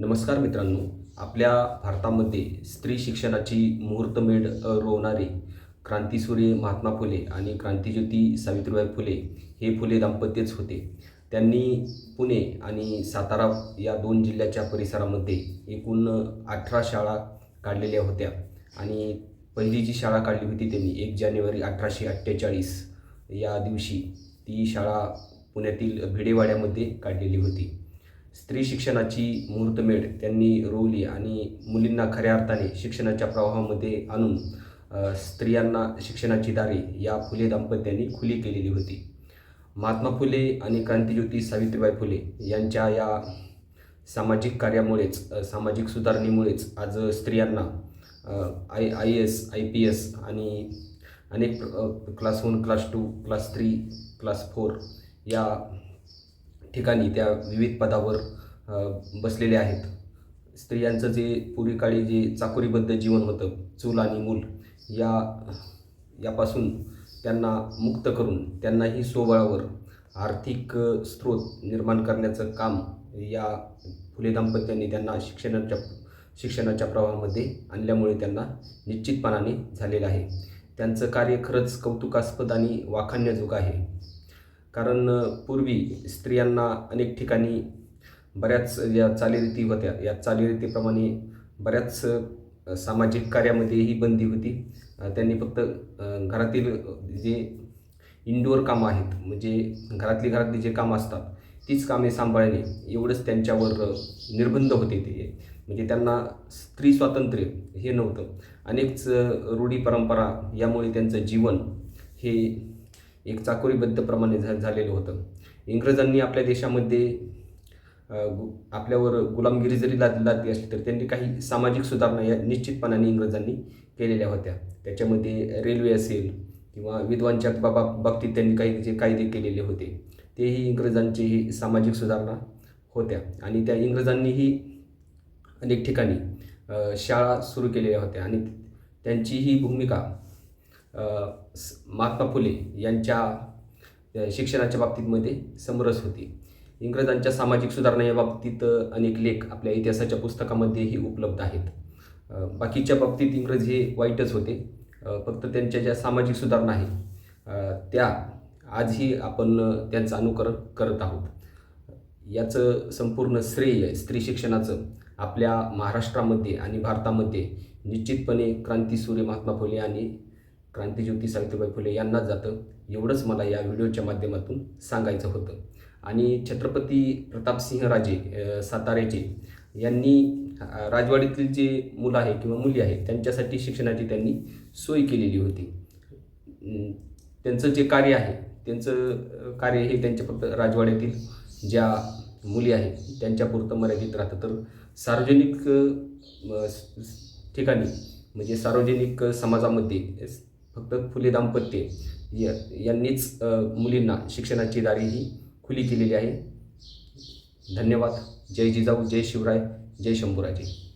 नमस्कार मित्रांनो आपल्या भारतामध्ये स्त्री शिक्षणाची मुहूर्तमेढ रोवणारे क्रांतीसूर्य महात्मा फुले आणि क्रांतीज्योती सावित्रीबाई फुले हे फुले दाम्पत्यच होते. त्यांनी पुणे आणि सातारा या दोन जिल्ह्याच्या परिसरामध्ये एकूण अठरा शाळा काढलेल्या होत्या आणि पहिली जी शाळा काढली होती त्यांनी एक जानेवारी अठराशे अठ्ठेचाळीस या दिवशी ती शाळा पुण्यातील भिडेवाड्यामध्ये काढलेली होती. स्त्री शिक्षणाची मुहूर्तमेढ त्यांनी रोवली आणि मुलींना खऱ्या अर्थाने शिक्षणाच्या प्रवाहामध्ये आणून स्त्रियांना शिक्षणाची दारे या फुले दाम्पत्यांनी खुली केलेली होती. महात्मा फुले आणि क्रांतिज्योती सावित्रीबाई फुले यांच्या या सामाजिक कार्यामुळेच सामाजिक सुधारणेमुळेच आज स्त्रियांना I I S I P S आणि अनेक class one class two class three class four या ठिकाणी त्या विविध पदावर बसलेल्या बसलेले आहेत. स्त्रियांचं जे पूर्वी काळी जे चाकोरीबद्ध जीवन होतं चूल आणि मूल या यापासून त्यांना मुक्त करून त्यांनाही स्वबळावर आर्थिक स्रोत निर्माण करण्याचं काम या फुले दाम्पत्यांनी त्यांना शिक्षणाच्या शिक्षणाच्या प्रवाहामध्ये आणल्यामुळे त्यांना निश्चितपणाने झालेलं आहे. त्यांचं कार्य खरंच कौतुकास्पद आणि वाखाणण्याजोगं आहे. कारण पूर्वी स्त्रियांना अनेक ठिकाणी बऱ्याच या चालीरीती होत्या. या चालीरीतीप्रमाणे बऱ्याच सामाजिक सामाजिक कार्यामध्येही बंदी होती. त्यांनी फक्त घरातील जे इंडोअर कामं आहेत म्हणजे घरातली घरातली जे कामं असतात तीच कामे सांभाळणे एवढंच त्यांच्यावर निर्बंध होते ते. म्हणजे त्यांना स्त्री स्वातंत्र्य हे नव्हतं. अनेकच रूढी परंपरा यामुळे त्यांचं जीवन हे एक चाकोरीबद्ध प्रमाणे झा झालेलं होतं. इंग्रजांनी आपल्या देशामध्ये आपल्यावर गुलामगिरी जरी लाद लादली असली तर त्यांनी काही सामाजिक सुधारणा या निश्चितपणाने इंग्रजांनी केलेल्या होत्या. त्याच्यामध्ये रेल्वे असेल किंवा विधवांच्या बाबा बाबतीत त्यांनी काही जे कायदे केलेले होते तेही इंग्रजांची ही सामाजिक सुधारणा होत्या. आणि त्या इंग्रजांनीही अनेक ठिकाणी शाळा सुरू केलेल्या होत्या. आणि त्यांची ही भूमिका महात्मा फुले यांच्या शिक्षणाच्या बाबतीतमध्ये समरस होती. इंग्रजांच्या सामाजिक सुधारणा या बाबतीत अनेक लेख आपल्या इतिहासाच्या पुस्तकामध्येही उपलब्ध आहेत. बाकीच्या बाबतीत इंग्रज हे वाईटच होते. फक्त त्यांच्या ज्या सामाजिक सुधारणा आहे त्या आजही आपण त्यांचं अनुकरण करत आहोत. याचं संपूर्ण श्रेय स्त्री शिक्षणाचं आपल्या महाराष्ट्रामध्ये आणि भारतामध्ये निश्चितपणे क्रांतीसूर्य महात्मा फुले आणि क्रांतीज्योती सावित्रीबाई फुले यांनाच जातं. एवढंच मला या व्हिडिओच्या माध्यमातून सांगायचं होतं. आणि छत्रपती प्रतापसिंह राजे अ, साताऱ्याचे यांनी राजवाडीतील जे मुलं आहे किंवा मुली आहेत त्यांच्यासाठी शिक्षणाची त्यांनी सोय केलेली होती. त्यांचं जे कार्य आहे त्यांचं कार्य हे त्यांच्या फक्त राजवाड्यातील ज्या मुली आहेत त्यांच्यापुरतं मर्यादित राहतं. तर सार्वजनिक ठिकाणी म्हणजे सार्वजनिक समाजामध्ये फक्त फुले दाम्पत्य. या यांनीच मुलींना शिक्षणाची दारी ही खुली केलेली आहे. धन्यवाद. जय जिजाऊ जय शिवराय जय शंभूराजे.